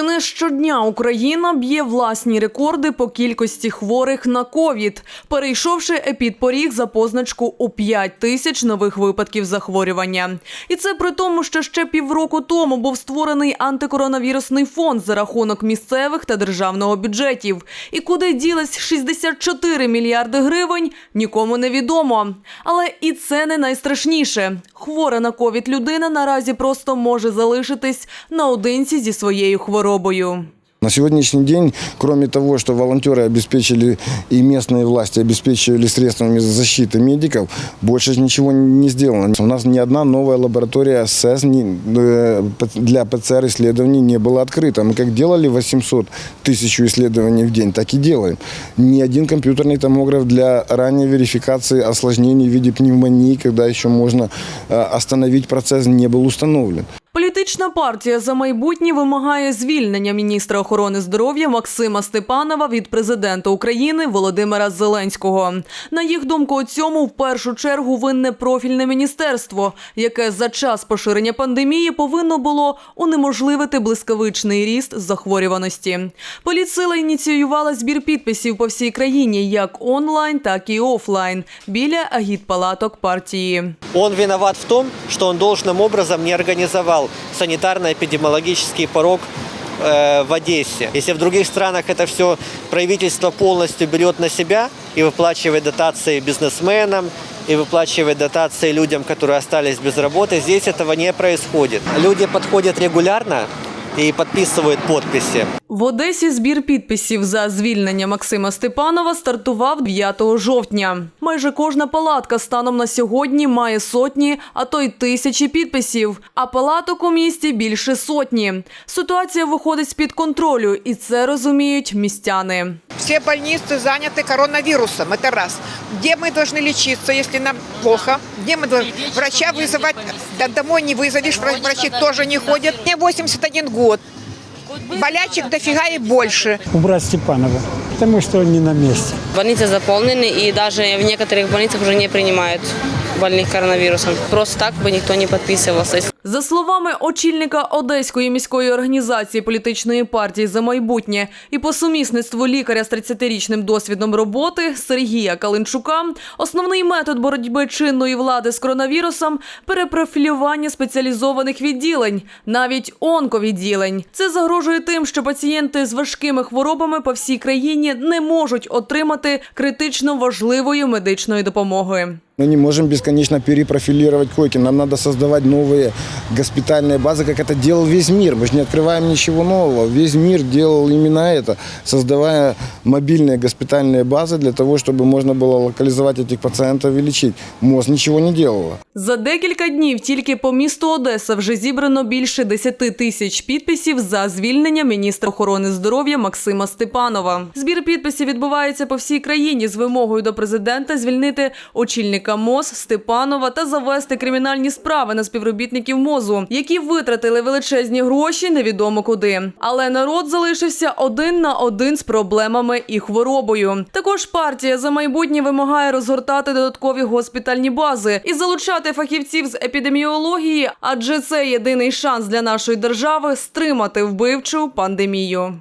Чи не щодня Україна б'є власні рекорди по кількості хворих на ковід, перейшовши епідпоріг за позначку у 5 тисяч нових випадків захворювання. І це при тому, що ще півроку тому був створений антикоронавірусний фонд за рахунок місцевих та державного бюджетів. І куди ділись 64 мільярди гривень, нікому не відомо. Але і це не найстрашніше. Хвора на ковід людина наразі просто може залишитись наодинці зі своєю хворобою. На сегодняшний день, кроме того, что волонтеры обеспечили и местные власти обеспечили средствами защиты медиков, больше ничего не сделано. У нас ни одна новая лаборатория СЭС э, для ПЦР-исследований не была открыта. Мы как делали 800 тысяч исследований в день, так и делаем. Ни один компьютерный томограф для ранней верификации осложнений в виде пневмонии, когда еще можно э, остановить процесс, не был установлен. Політична партія за майбутнє вимагає звільнення міністра охорони здоров'я Максима Степанова від президента України Володимира Зеленського. На їх думку, у цьому в першу чергу винне профільне міністерство, яке за час поширення пандемії повинно було унеможливити блискавичний ріст захворюваності. Політсила ініціювала збір підписів по всій країні, як онлайн, так і офлайн, біля агітпалаток партії. Он виноват в том, что он должным образом не организовал санитарно-эпидемиологический порог э, в Одессе. Если в других странах это все правительство полностью берет на себя и выплачивает дотации бизнесменам, и выплачивает дотации людям, которые остались без работы, здесь этого не происходит. Люди подходят регулярно и подписывают подписи. В Одесі збір підписів за звільнення Максима Степанова стартував 9 жовтня. Майже кожна палатка станом на сьогодні має сотні, а то й тисячі підписів. А палаток у місті більше сотні. Ситуація виходить з під контролю, і це розуміють містяни. Все больницы заняты коронавирусом, это раз. Где мы должны лечиться, если нам плохо? Где мы должны врача вызывать? Да домой не вызовешь, вра- врачи тоже не ходят. Мне 81 год. Болячек дофига и больше. убрать Степанова, потому что он не на месте. Больницы заполнены, и даже в некоторых больницах уже не принимают больных коронавирусом. Просто так бы никто не подписывался. За словами очільника Одеської міської організації політичної партії за майбутнє і по сумісництву лікаря з 30-річним досвідом роботи Сергія Калинчука, основний метод боротьби чинної влади з коронавірусом перепрофілювання спеціалізованих відділень, навіть онковідділень. Це загрожує тим, що пацієнти з важкими хворобами по всій країні не можуть отримати критично важливої медичної допомоги. Мы не можем бесконечно перепрофилировать койки. Нам надо создавать новые госпитальные базы, как это делал весь мир. Мы же не открываем ничего нового. Весь мир делал именно это, создавая мобильные госпитальные базы для того, чтобы можно было локализовать этих пациентов и лечить. МОЗ ничего не делала. За декілька днів тільки по місту Одеса вже зібрано більше 10 тисяч підписів за звільнення міністра охорони здоров'я Максима Степанова. Збір підписів відбувається по всій країні з вимогою до президента звільнити очільника МОЗ Степанова та завести кримінальні справи на співробітників МОЗу, які витратили величезні гроші невідомо куди. Але народ залишився один на один з проблемами і хворобою. Також партія за майбутнє вимагає розгортати додаткові госпітальні бази і залучати фахівців з епідеміології, адже це єдиний шанс для нашої держави стримати вбивчу пандемію.